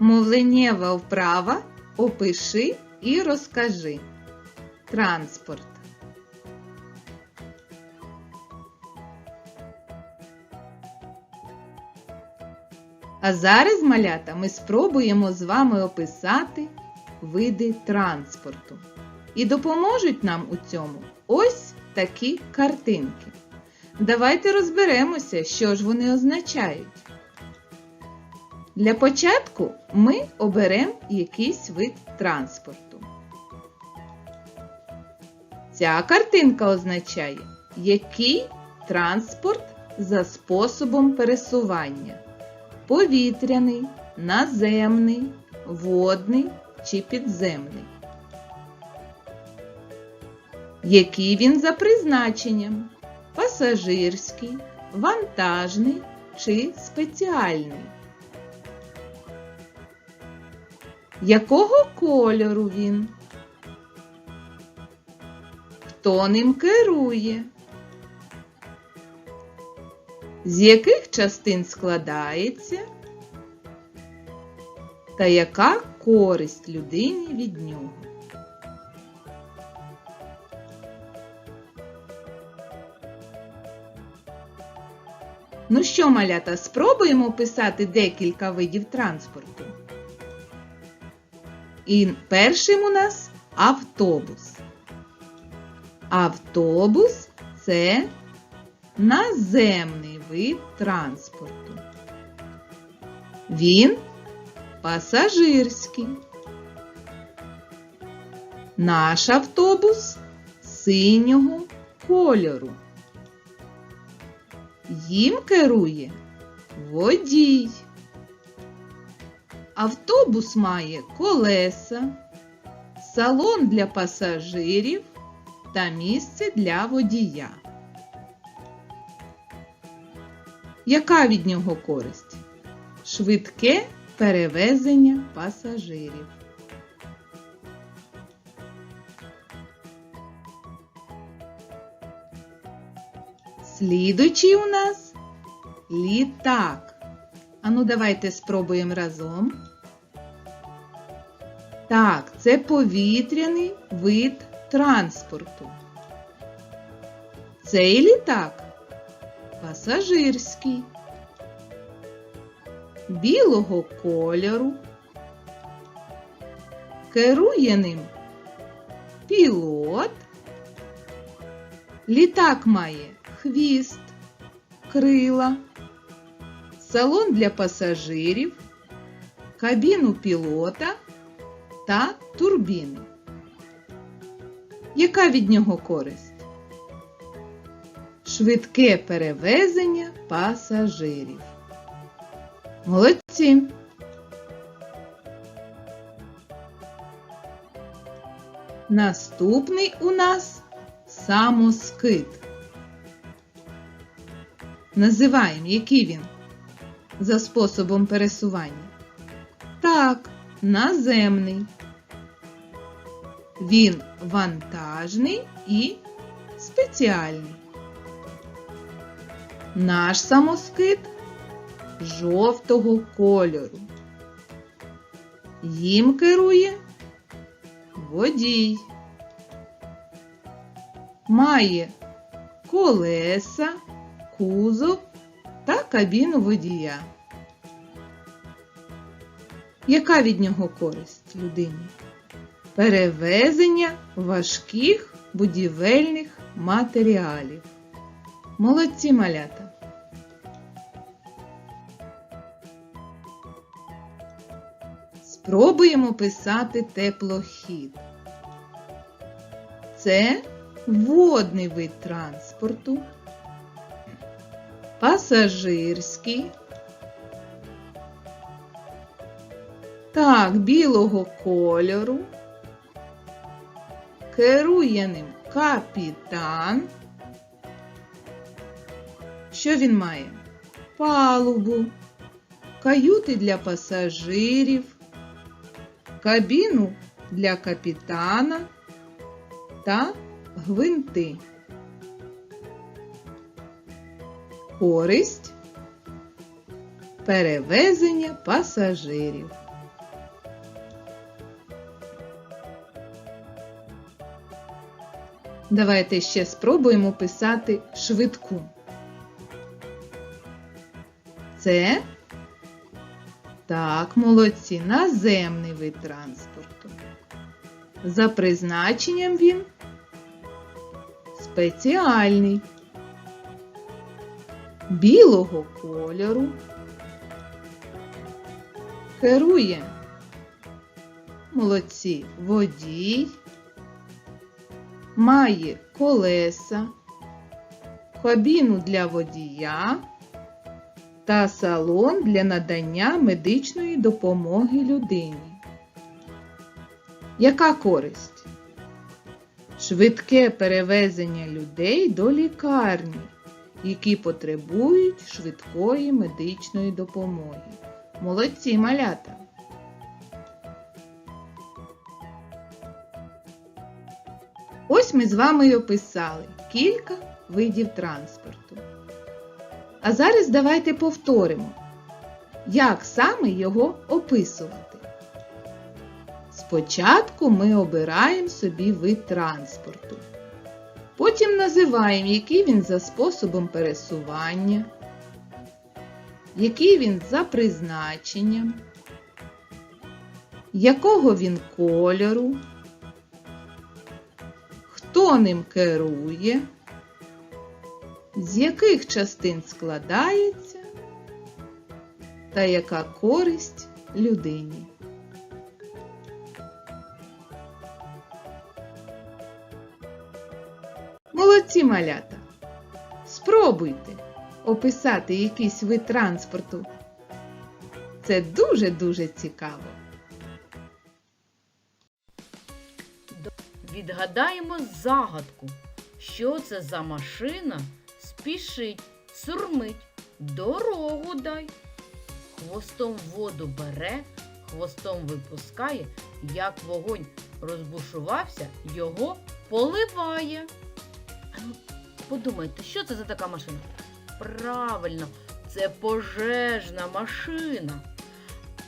Мовленнєва вправа опиши і розкажи. Транспорт. А зараз, малята, ми спробуємо з вами описати види транспорту. І допоможуть нам у цьому ось такі картинки. Давайте розберемося, що ж вони означають. Для початку ми оберемо якийсь вид транспорту. Ця картинка означає, який транспорт за способом пересування повітряний, наземний, водний чи підземний. Який він за призначенням? Пасажирський, вантажний чи спеціальний? Якого кольору він? Хто ним керує? З яких частин складається? Та яка користь людині від нього? Ну що, малята, спробуємо писати декілька видів транспорту. І першим у нас автобус. Автобус це наземний вид транспорту. Він пасажирський. Наш автобус синього кольору. Їм керує водій. Автобус має колеса, салон для пасажирів та місце для водія. Яка від нього користь? Швидке перевезення пасажирів. Слідуючий у нас літак. Ану, давайте спробуємо разом. Так, це повітряний вид транспорту. Цей літак пасажирський, білого кольору. Керує ним пілот. Літак має хвіст, крила, салон для пасажирів, кабіну пілота та турбіни. Яка від нього користь? Швидке перевезення пасажирів. Молодці! Наступний у нас самоскид. Називаємо, який він за способом пересування. Так, наземний. Він вантажний і спеціальний. Наш самоскид жовтого кольору. Їм керує водій. Має колеса, кузов та кабіну водія. Яка від нього користь людині? Перевезення важких будівельних матеріалів. Молодці малята! Спробуємо писати теплохід. Це водний вид транспорту, пасажирський, так, білого кольору, керує ним капітан. Що він має? Палубу, каюти для пасажирів, кабіну для капітана та гвинти. Користь перевезення пасажирів. Давайте ще спробуємо писати швидку. Це так, молодці, наземний вид транспорту. За призначенням він спеціальний. Білого кольору. Керує. Молодці водій. Має колеса, кабіну для водія та салон для надання медичної допомоги людині. Яка користь? Швидке перевезення людей до лікарні, які потребують швидкої медичної допомоги. Молодці малята! Ось ми з вами й описали кілька видів транспорту. А зараз давайте повторимо, як саме його описувати. Спочатку ми обираємо собі вид транспорту. Потім називаємо, який він за способом пересування, який він за призначенням, якого він кольору, ним керує, з яких частин складається та яка користь людині. Молодці малята! Спробуйте описати якийсь вид транспорту. Це дуже-дуже цікаво. Відгадаємо загадку, що це за машина спішить, сурмить, дорогу дай. Хвостом воду бере, хвостом випускає, як вогонь розбушувався, його поливає. Ну, подумайте, що це за така машина? Правильно, це пожежна машина.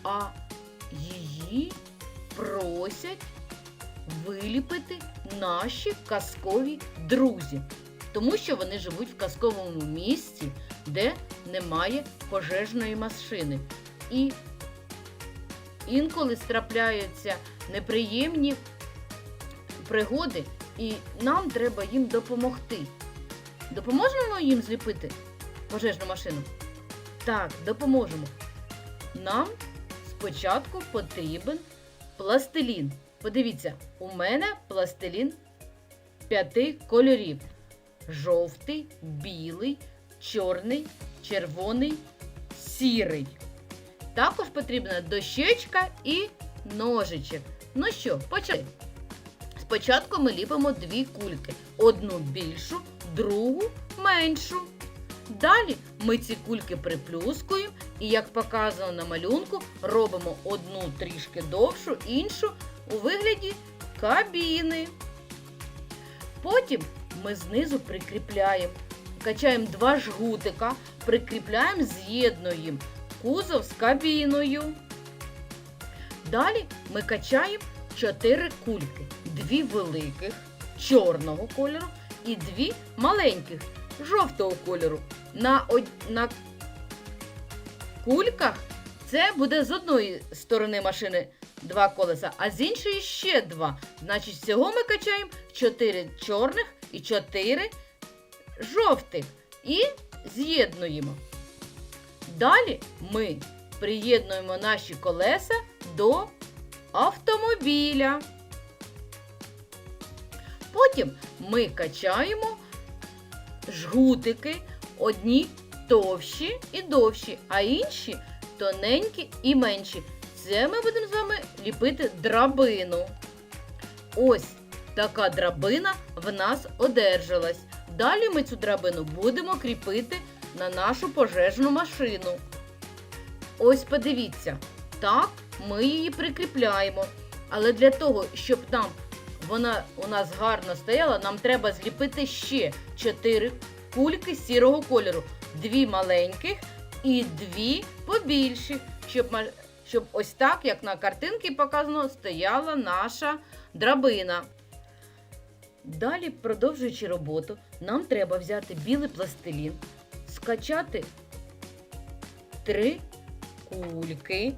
А її просять виліпити наші казкові друзі, тому що вони живуть в казковому місці, де немає пожежної машини. І інколи трапляються неприємні пригоди, і нам треба їм допомогти. Допоможемо їм зліпити пожежну машину? Так, допоможемо. Нам спочатку потрібен пластилін. Подивіться, у мене пластилін п'яти кольорів: жовтий, білий, чорний, червоний, сірий. Також потрібна дощечка і ножичок. Ну що, почали. Спочатку ми ліпимо дві кульки: одну більшу, другу меншу. Далі ми ці кульки приплюскуємо і, як показано на малюнку, робимо одну трішки довшу, іншу у вигляді кабіни. Потім ми знизу прикріпляємо, качаємо два жгутика, прикріпляємо, з'єднуємо кузов з кабіною. Далі ми качаємо чотири кульки, дві великих чорного кольору і дві маленьких жовтого кольору. На, од... на кульках це буде з одної сторони машини два колеса, а з іншої ще два. Значить, всього ми качаємо 4 чорних і 4 жовтих. І з'єднуємо. Далі ми приєднуємо наші колеса до автомобіля. Потім ми качаємо жгутики, одні товщі і довші, а інші тоненькі і менші. Це ми будемо з вами ліпити драбину. Ось така драбина в нас одержалась. Далі ми цю драбину будемо кріпити на нашу пожежну машину. Ось подивіться, так ми її прикріпляємо. Але для того, щоб нам вона у нас гарно стояла, нам треба зліпити ще 4 кульки сірого кольору. Дві маленьких і дві побільших, щоб, щоб ось так, як на картинці показано, стояла наша драбина. Далі, продовжуючи роботу, нам треба взяти білий пластилін, скачати три кульки,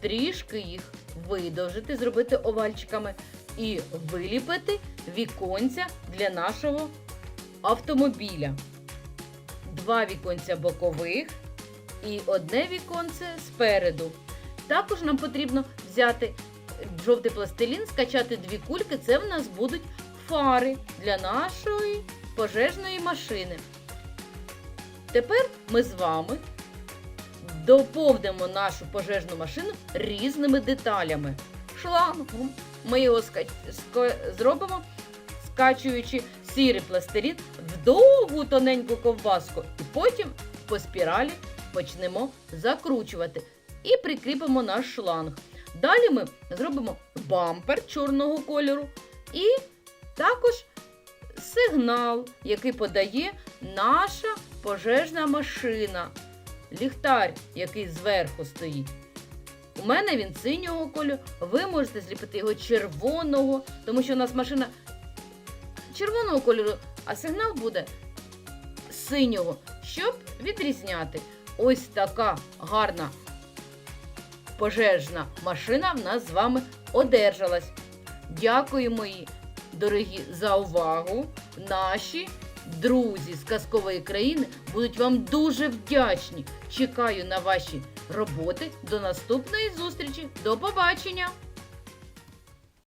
трішки їх видовжити, зробити овальчиками і виліпити віконця для нашого автомобіля. Два віконця бокових і одне віконце спереду. Також нам потрібно взяти жовтий пластилін, скачати дві кульки. Це в нас будуть фари для нашої пожежної машини. Тепер ми з вами доповнимо нашу пожежну машину різними деталями. Шлангом ми його ска- ско- зробимо, скачуючи сірий пластилін в довгу тоненьку ковбаску, і потім по спіралі почнемо закручувати і прикріпимо наш шланг. Далі ми зробимо бампер чорного кольору і також сигнал, який подає наша пожежна машина. Ліхтар, який зверху стоїть. У мене він синього кольору. Ви можете зліпити його червоного, тому що у нас машина червоного кольору, а сигнал буде синього, щоб відрізняти. Ось така гарна пожежна машина в нас з вами одержалась. Дякую, мої дорогі, за увагу. Наші друзі з казкової країни будуть вам дуже вдячні. Чекаю на ваші роботи. До наступної зустрічі. До побачення!